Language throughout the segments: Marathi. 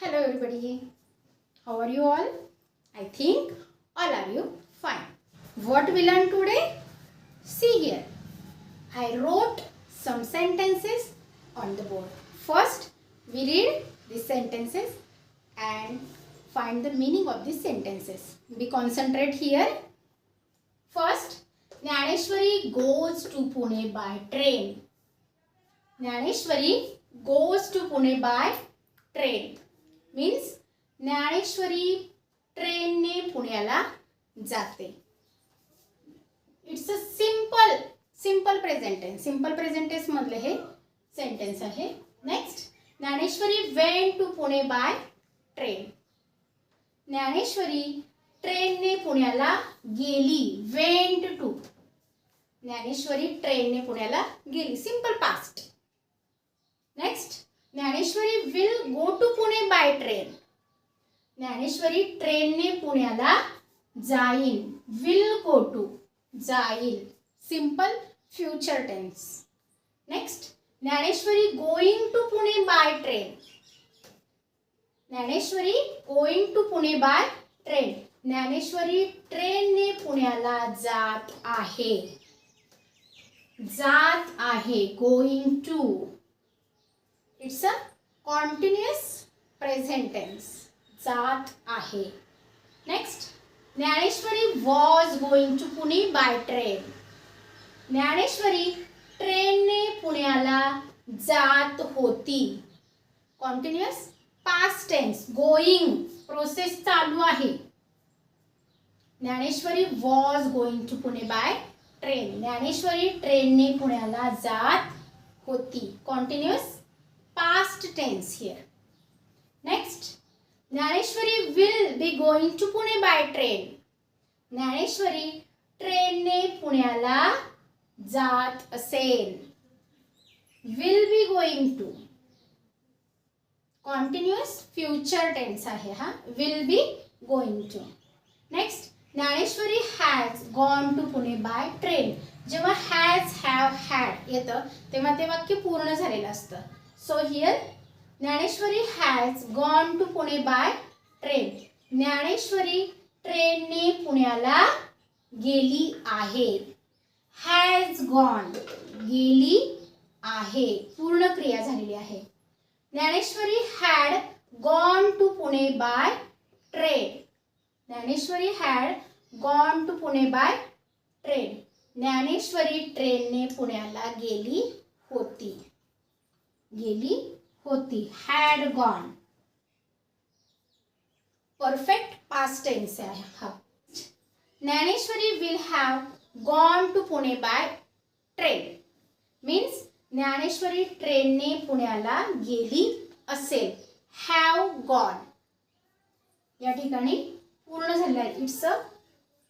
Hello everybody. How are you all? I think all are you fine. What we learn today? See here. I wrote some sentences on the board. First we read the sentences and find the meaning of these sentences. We concentrate here. First Naneshwari goes to Pune by train. Naneshwari goes to Pune by train. Means Dnyaneshwari ट्रेनने पुण्याला जाते. It's a simple simple present tense simple present tense मधले हे सेंटेन्स आहे. Next Dnyaneshwari went to Pune by train Dnyaneshwari ट्रेनने पुण्याला गेली. वेंट टू ज्ञानेश्वरी ट्रेनने पुण्याला गेली. Simple past next Dnyaneshwari will go to Pune by train Dnyaneshwari ट्रेनने पुण्याला जाईल. विल गो टू जाईल. Simple future tense next Dnyaneshwari going to Pune by train Dnyaneshwari going to Pune by train Dnyaneshwari ट्रेनने पुण्याला जात आहे. जात आहे. Going to it's a continuous present tense जात आहे. Next Dnyaneshwari was going to Pune by train Dnyaneshwari ट्रेनने पुण्याला जात होती. Continuous past tense going process चालू आहे. Dnyaneshwari was going to Pune by train Dnyaneshwari ट्रेनने पुण्याला जात होती. Continuous past tense here. Next, Jnaneshwari will be going to Pune by train. Dnyaneshwari ट्रेनने पुण्याला जात असेल will be going to continuous future tense आहे हा will be going to next Dnyaneshwari has gone to Pune by train जेव्हा हॅज हॅव हॅड येतं तेव्हा ते वाक्य पूर्ण झालेलं असतं. So here Dnyaneshwari has gone to Pune by train Dnyaneshwari ट्रेनने पुण्याला गेली आहे हॅज गॉन गेली आहे पूर्ण क्रिया झालेली आहे Dnyaneshwari had gone to Pune by train Dnyaneshwari had gone to Pune by train Dnyaneshwari ट्रेनने पुण्याला गेली होती गेली होती. Had gone perfect past tense आहे हा. Dnyaneshwari will have gone to Pune by train means Dnyaneshwari ट्रेनने पुण्याला गेली असेल. हॅव गॉन या ठिकाणी पूर्ण झालेलं आहे. It's a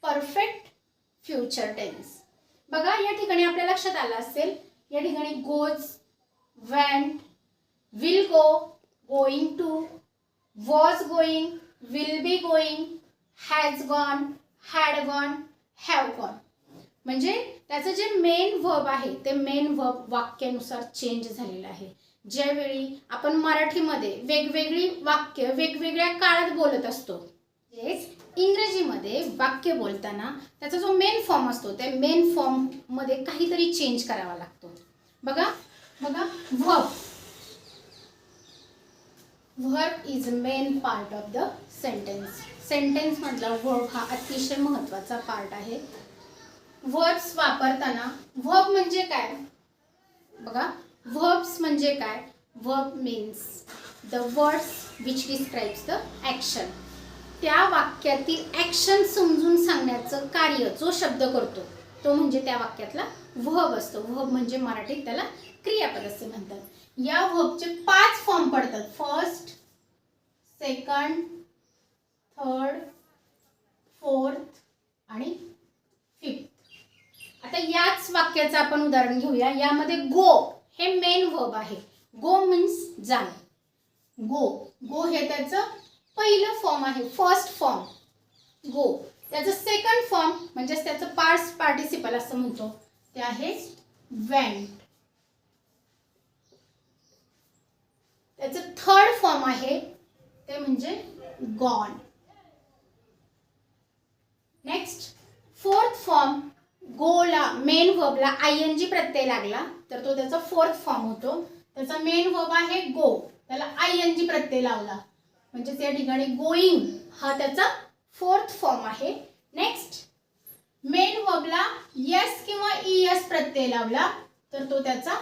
perfect future tense बघा या ठिकाणी आपल्या लक्षात आलं असेल. या ठिकाणी goes went, will go, going to, was going, will be going, has gone, had gone, have gone. म्हणजे त्याचं जे मेन वर्ब आहे ते मेन वर्ब वाक्यानुसार चेंज झालेलं आहे ज्यावेळी आपण मराठीमध्ये वेगवेगळी वाक्य वेगवेगळ्या काळात बोलत असतो म्हणजेच इंग्रजीमध्ये वाक्य बोलताना त्याचा जो मेन फॉर्म असतो त्या मेन फॉर्ममध्ये काहीतरी चेंज करावा लागतो बघा बघा verb. Verb is main part of the sentence sentence मधला व्हर्ब हा अतिशय महत्त्वाचा पार्ट आहे. व्हर्ब्स वापरताना व्हर्ब म्हणजे काय? बघा व्हर्ब्स म्हणजे काय? Verb means the words which describes the action त्या वाक्यातील ॲक्शन समजून सांगण्याचं कार्य जो शब्द करतो तो म्हणजे त्या वाक्यातला व्हब असतो. व्हब म्हणजे मराठीत त्याला क्रियापद असे म्हणतात. या व्हबचे पाच फॉर्म पडतात. फर्स्ट सेकंड थर्ड फोर्थ आणि फिफ्थ आता याच वाक्याचं आपण उदाहरण घेऊया. यामध्ये गो हे मेन व्हब आहे. गो मीन्स जाणे. गो गो हे त्याचं पहिलं फॉर्म आहे. First form go. त्याचं सेकंड फॉर्म म्हणजेच त्याचं पार्ट पार्टिसिपल असं म्हणतो. ते आहे वेंट त्याचं थर्ड फॉर्म आहे ते म्हणजे गॉन नेक्स्ट फोर्थ फॉर्म गोला मेन वर्बला आय एन जी प्रत्यय लागला तर तो त्याचा फोर्थ फॉर्म होतो. त्याचा मेन वर्ब आहे गो त्याला आय एन जी प्रत्यय लावला. म्हणजेच या ठिकाणी गोईंग हा त्याचा फोर्थ फॉर्म आहे. नेक्स्ट मेन वर्बला यस किंवा ई एस प्रत्यय लावला तर तो त्याचा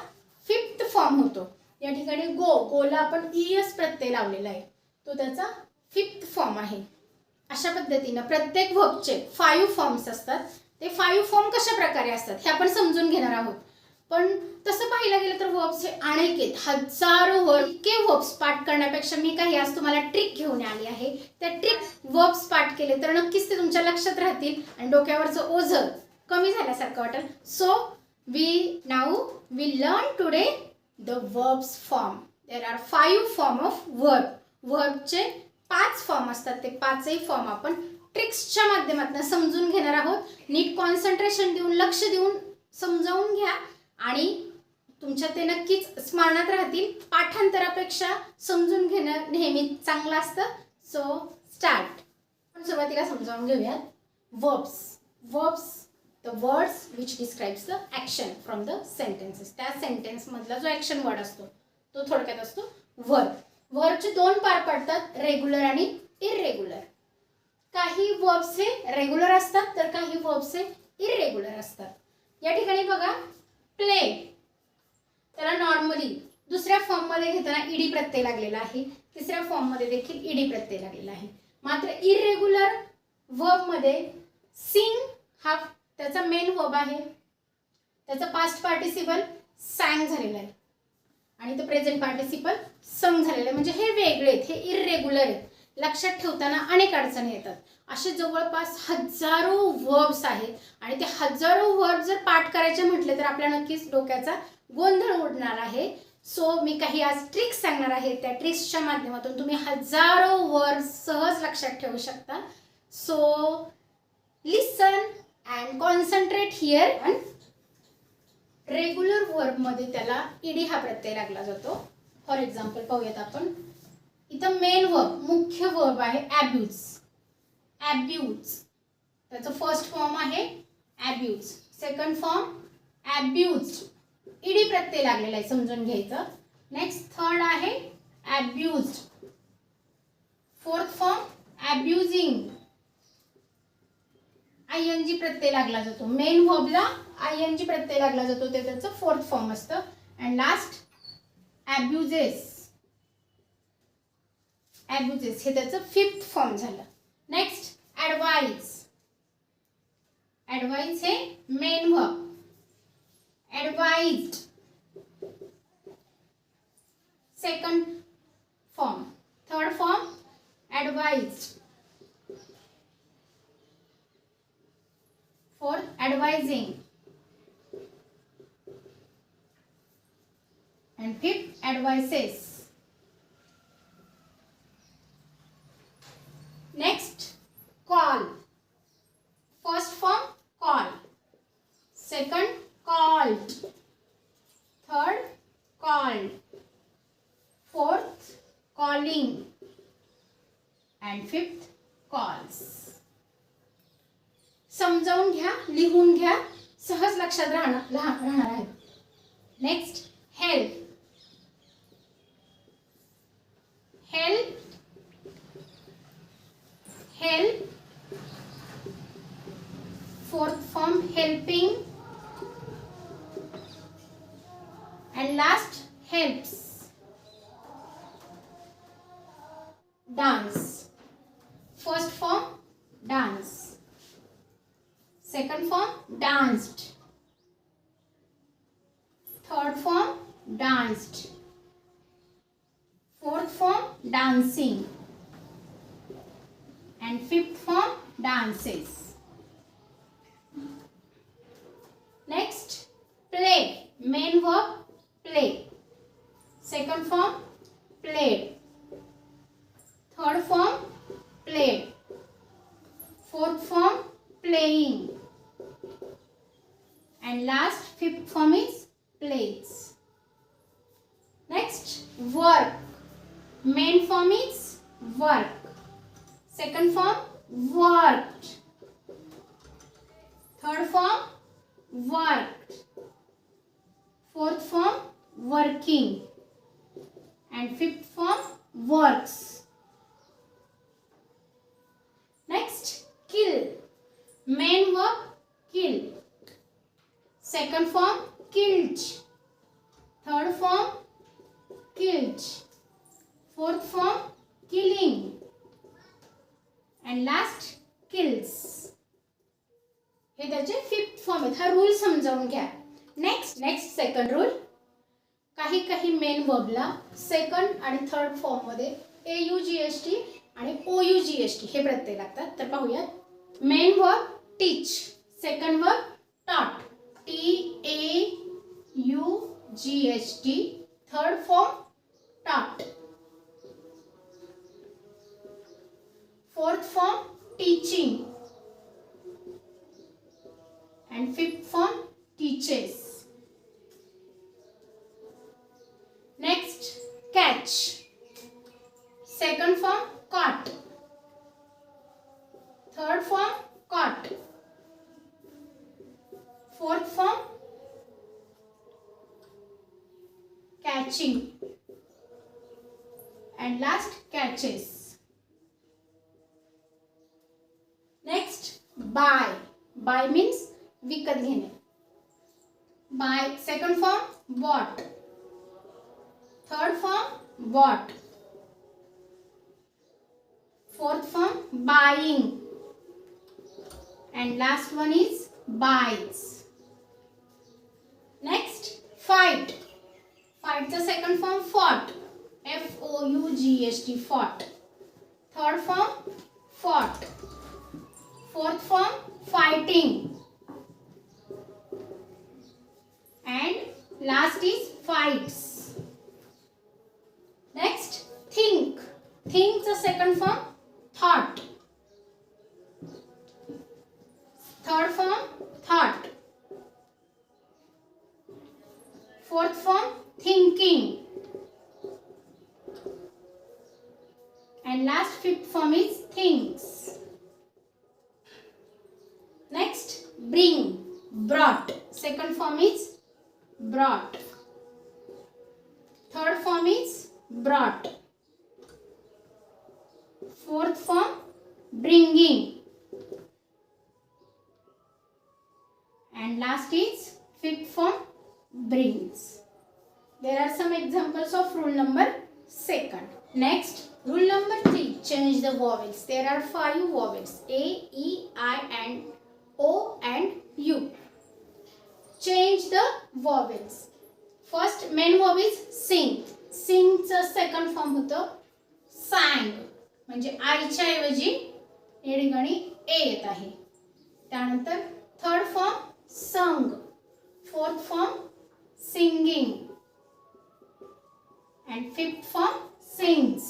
फिफ्थ फॉर्म होतो. या ठिकाणी गो गोला आपण ई एस प्रत्यय लावलेला आहे. तो त्याचा फिफ्थ फॉर्म आहे. अशा पद्धतीनं प्रत्येक वर्बचे फाईव्ह फॉर्म्स असतात. ते फाईव्ह फॉर्म कशा प्रकारे असतात हे आपण समजून घेणार आहोत. पण तसं पाहायला गेलं तर वर्ब्स हे अनेक आहेत. हजारो वर्ब इतके वर्ब्स पाठ करण्यापेक्षा मी काही आज तुम्हाला ट्रिक घेऊन आली आहे. त्या ट्रिक वर्ब्स पाठ केले तर नक्कीच ते तुमच्या लक्षात राहतील आणि डोक्यावरचं ओझं कमी झाल्यासारखं वाटेल. So we now we learn today the verbs form there are five form of verb वर्बचे पाच फॉर्म असतात. ते पाचही फॉर्म आपण ट्रिक्सच्या माध्यमातून समजून घेणार आहोत. नीट कॉन्सन्ट्रेशन देऊन लक्ष देऊन समजावून घ्या. आणि तुमच्या ते नक्कीच स्मरणात राहतील. पाठांतरापेक्षा समजून घेणं नेहमी चांगलं असतं. सो स्टार्ट आपण सुरुवातीला समजावून घेऊयात. Verbs verbs the words which describes the action from the sentences त्या सेंटेन्समधला जो ॲक्शन वर्ड असतो तो थोडक्यात असतो वर्ब वर्बचे दोन पार पडतात रेग्युलर आणि इरेग्युलर काही वर्ब्स हे रेग्युलर असतात तर काही वर्ब्स हे इरेग्युलर असतात. या ठिकाणी बघा प्ले त्याला नॉर्मली दुसऱ्या फॉर्ममध्ये घेताना ईडी प्रत्यय लागलेला आहे. तिसऱ्या फॉर्ममध्ये देखील ईडी प्रत्यय लागलेला आहे. मात्र इरेग्युलर वर्बमध्ये सिंग हा त्याचा मेन वर्ब आहे. त्याचं पास्ट पार्टिसिपल सॅंग झालेलं आहे. आणि तो प्रेझेंट पार्टिसिपल संग झालेला आहे. म्हणजे हे वेगळे आहेत हे इरेग्युलर आहेत. लक्षात ठेवताना अनेक अडचणी येतात. असे जवळपास हजारो वर्ब्स आहेत. आणि ते हजारो वर्ब जर पाठ करायचे म्हटले तर आपल्या नक्कीच डोक्याचा गोंधळ उडणार आहे. सो मी काही आज ट्रिक्स सांगणार आहे. त्या ट्रिक्सच्या माध्यमातून तुम्ही हजारो वर्ब सहज लक्षात ठेवू शकता. So listen and concentrate here and regular वर्बमध्ये त्याला ईडी हा प्रत्यय लागला जातो. फॉर एक्झाम्पल पाहूयात आपण. इथं मेन वर्ब मुख्य वर्ब आहे ॲब्यूज ॲब्यूज त्याचं फर्स्ट फॉर्म आहे abuse second form abuse E D प्रत्यय लागलेला आहे समजून घ्यायचं. नेक्स्ट थर्ड आहे abuse fourth form abusing I N G प्रत्यय लागला जातो. मेन वर्बला आय एन जी प्रत्यय लागला जातो. ते त्याचं फोर्थ फॉर्म असतं. अँड लास्ट ॲब्युजेस ॲब्युजेस हे त्याचं फिफ्थ फॉर्म झालं. नेक्स्ट ॲडवाईज ॲडवाईज हे main verb advised second form third form advised fourth advising and fifth advices. Next call first form call second second form danced. Third form danced. Fourth form dancing. And fifth form dances. Next play. Main verb play. Second form played third form played fourth form playing and last fifth form is plays. Next work. Main form is work. Second form worked. Third form worked. Fourth form working. And fifth form works. Next kill. Main verb kill. Second form killed Third form killed Fourth form killing. And last kills. हे त्याचे फिफ्थ फॉर्म आहेत. हा रूल समजावून घ्या. नेक्स्ट नेक्स्ट सेकंड रूल काही काही मेन वर्बला सेकंड आणि थर्ड फॉर्ममध्ये A U G S T आणि O U G S T हे प्रत्यय लागतात. तर पाहूयात. Main verb teach second verb taught T A U G H T. Third form taught. Fourth form teaching. And fifth form teaches. Next catch. Second form caught. Third form caught Fourth form, catching. And last, catches. Next, buy. Buy means विकत घेणे buy second form bought third form bought fourth form buying and last one is Next, fight. Fight the second form fought. F O U G H T fought. Third form fought. Fourth form fighting. And last is fights. Next, think. Think the second form thought. Brings. There are some examples of rule number second. Next, rule number three, change the vowels. There are five vowels A, E, I and O and U. change the vowels. First main vowel is sing. सिंगचं सेकंड फॉर्म होतं sang म्हणजे आईच्या ऐवजी या ठिकाणी ए येत आहे त्यानंतर third form sung fourth form singing and fifth form sings.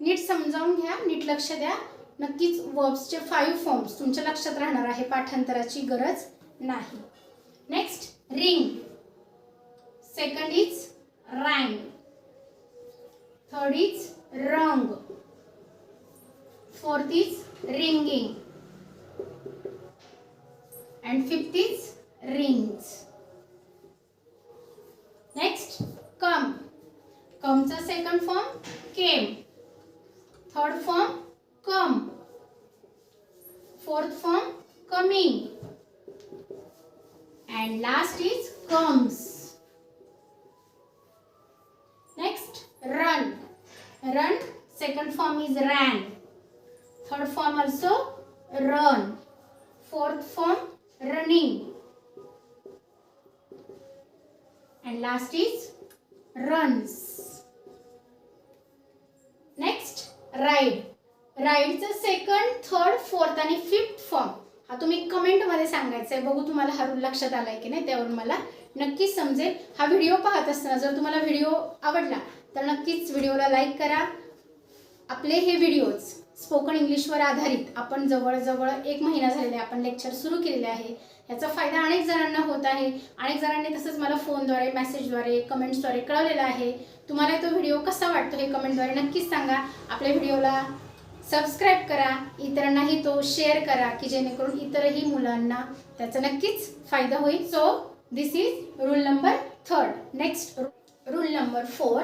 नीट समजावून घ्या नीट लक्ष द्या. नक्कीच वर्ब्सचे फाईव्ह फॉर्म्स तुमच्या लक्षात राहणार आहे पाठांतराची गरज नाही. Next ring second is rang third is rung fourth is ringing and fifth is rings. Next, come. Come's second form came. Third form come. Fourth form coming. And last is comes. Next, run. Run, second form is ran. Third form also run. Fourth form running. And last is runs. Next ride. राईडचं सेकंड थर्ड फोर्थ आणि फिफ्थ फॉर्म हा तुम्ही कमेंटमध्ये सांगायचं आहे बघू तुम्हाला हा रूल लक्षात आलाय की नाही? त्यावरून मला नक्कीच समजेल. हा व्हिडिओ पाहत असताना जर तुम्हाला व्हिडिओ आवडला तर नक्कीच व्हिडिओला लाईक करा. आपले हे व्हिडिओज स्पोकन इंग्लिशवर आधारित आपण जवळजवळ एक महिना झालेले आपण लेक्चर सुरू केलेले आहे. याचा फायदा अनेक जणांना होत आहे. अनेक जणांनी तसंच मला फोनद्वारे मेसेजद्वारे कमेंट्सद्वारे कळवलेला आहे. तुम्हाला तो व्हिडिओ कसा वाटतो हे कमेंटद्वारे नक्कीच सांगा. आपल्या व्हिडिओला सबस्क्राईब करा इतरांनाही तो शेअर करा की जेणेकरून इतरही मुलांना त्याचा नक्कीच फायदा होईल. So this is rule number third next rule number four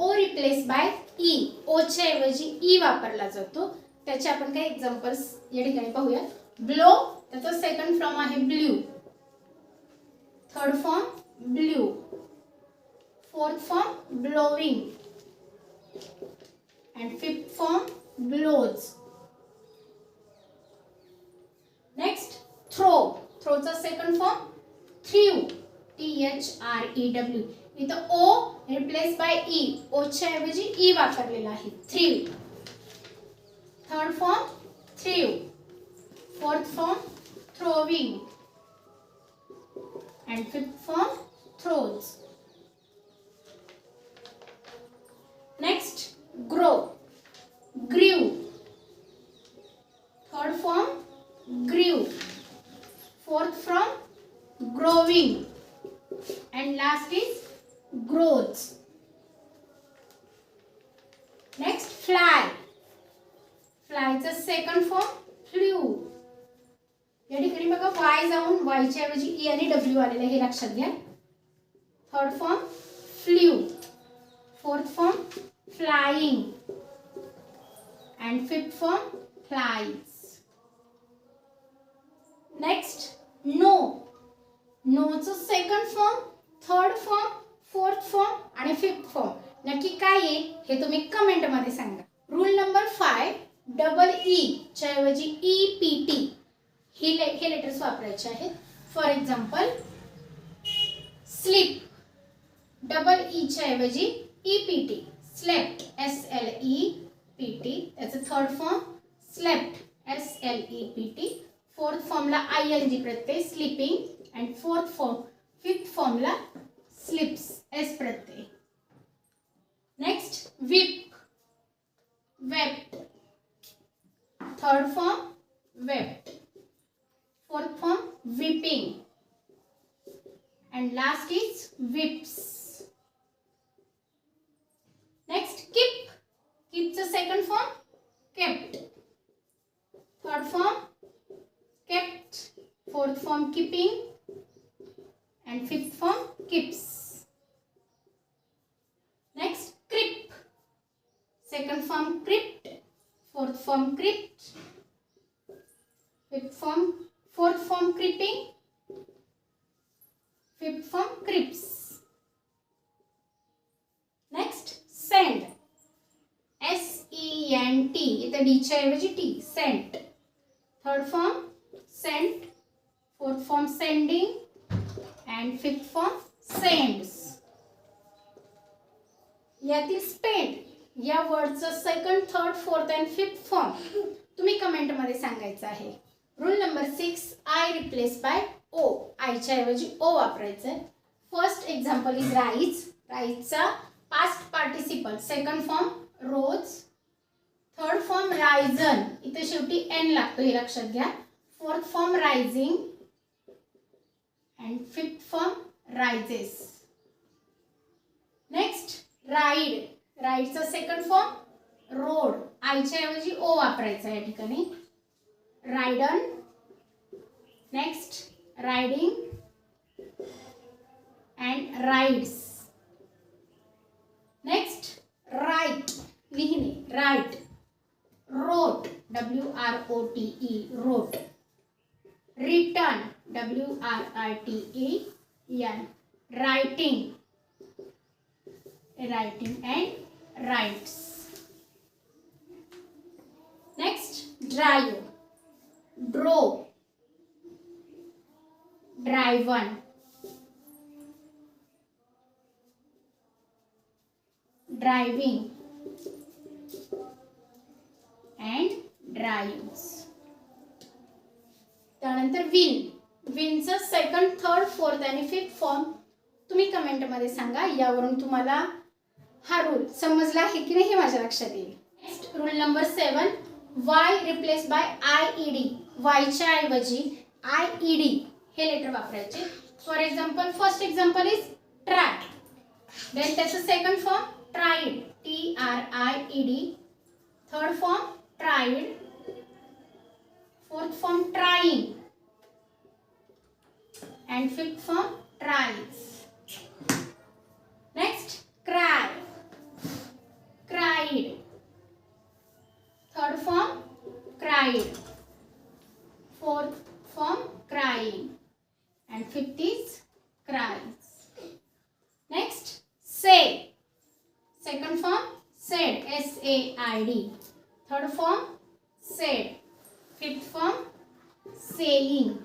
O replace by E ओच्या ऐवजी ई वापरला जातो. त्याचे आपण काही एक्झाम्पल्स या ठिकाणी पाहूया ब्लो त्याचा सेकंड फॉर्म आहे blew third form blew fourth form blowing and fifth form blows next throw थ्रोचा second form threw T H R E W इथं ओ रिप्लेस बाय ई ओच्या ऐवजी ई वापरलेला आहे. Three third form three fourth form throwing and fifth form throws next grow grew third form grew fourth from growing and last is grows next fly. Flyचा second form flew. या ठिकाणी बघा वाय जाऊन वायच्या ऐवजी ई आणि डब्ल्यू आलेलं आहे हे लक्षात घ्या. Third form flew fourth form flying and fifth form flies next know नोचं second form third form fourth form आणि फिफ्थ फॉर्म. नक्की काय येईल हे तुम्ही कमेंटमध्ये सांगा. Rule number five double E च्या ऐवजी ई पी टी ही ले हे लेटर्स वापरायचे आहेत. फॉर एक्झाम्पल स्लीप डबल ईच्या ऐवजी E P T slept S L E P T त्याचं third form slept S L E P T fourth फॉर्मला I L G Pratyaya sleeping and fourth form fifth फॉर्मला sleeps S Pratyaya next weep wept third form wept fourth form weeping and last is weeps next keep किपचं second form kept third form kept, fourth form keeping, and fifth form keeps. Next, crip. Second form crypt, fourth form crypt, fifth form, fourth form creeping, trips. Next creeps. Next, send. S E N T. इथं D च्या ऐवजी T. Sent. Third form sent, fourth form sending, and fifth form sends. यातील स्पेंड या वर्डचं second third fourth and fifth form तुम्ही कमेंटमध्ये सांगायचं आहे rule number six I replace by O आयच्या ऐवजी ओ वापरायचं आहे first example is rise राईजचा past participle second form rose third form risen इथं शेवटी एन लागतो हे लक्षात घ्या. Fourth form rising and fifth form rises. Next ride राईडचा second form rode आयच्या ऐवजी ओ वापरायचा या ठिकाणी. Ridden next riding and rides. Next, right. Lihne, right. Wrote, W-R-O-T-E, wrote. Return, W-R-I-T-E-N. Writing, writing and writes. Next, drive, draw, one driving and drives. त्यानंतर विन विनचं सेकंड थर्ड फोर्थ आणि फिफ्थ फॉर्म तुम्ही कमेंटमध्ये सांगा. यावरून तुम्हाला हा रूल समजला आहे की नाही हे माझ्या लक्षात येईल. Next rule number seven Y replace by I E D वायच्या ऐवजी आय ई डी हे लेटर वापरायचे. For example first example is try then त्याचं second form tried T R I E D. Third form tried. Fourth form trying. And fifth form tries. A i d. Third form said. Fifth form saying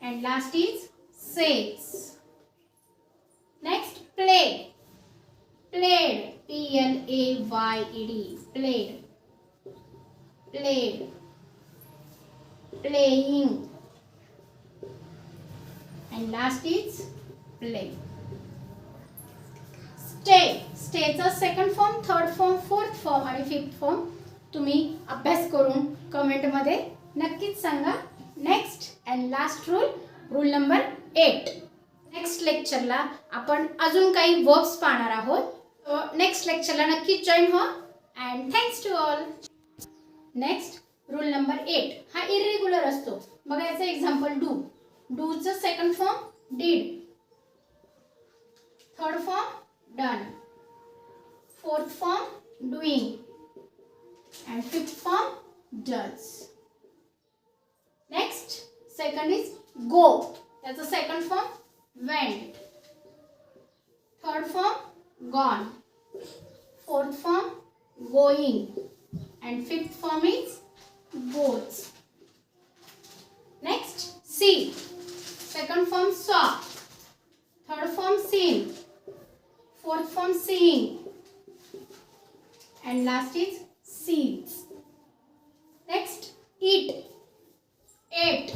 and last is says next play played p l a y e d played played playing. And last is play stay स्टेचा second form third form fourth form आणि फिफ्थ फॉर्म तुम्ही अभ्यास करून कमेंटमध्ये नक्कीच सांगा. Next and last rule rule number eight next लेक्चरला आपण अजून काही वर्ब्स पाहणार आहोत. नेक्स्ट लेक्चरला नक्कीच जॉईन हो and thanks to all next rule number eight हा इरेग्युलर असतो. बघा याचं example do डूचं second form did third form done. Fourth form doing and fifth form does. Next second is go. That's the second form went. Third form gone. Fourth form going and fifth form is goes. Next see. Second form saw. Third form seen. Fourth form seeing. And last is seeds. Next, eat. Ate.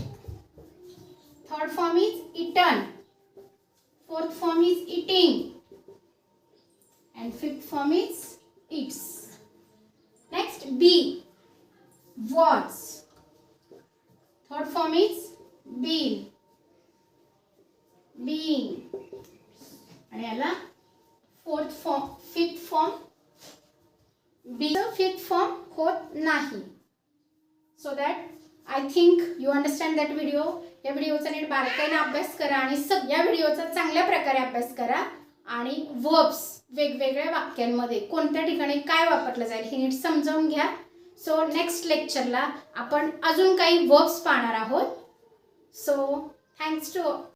Third form is eaten. Fourth form is eating. And fifth form is eats. Next, be. Was. Third form is been. Being. आणि याला fourth form fifth form be fifth form होत नाही so that I think you understand that video या व्हिडिओचा नीट बारकाईनं अभ्यास करा आणि सगळ्या व्हिडिओचा चांगल्या प्रकारे अभ्यास करा. आणि वर्ब्स वेगवेगळ्या वाक्यांमध्ये कोणत्या ठिकाणी काय वापरलं जाईल हे नीट समजावून घ्या. सो नेक्स्ट लेक्चरला आपण अजून काही वर्ब्स पाहणार आहोत. So thanks to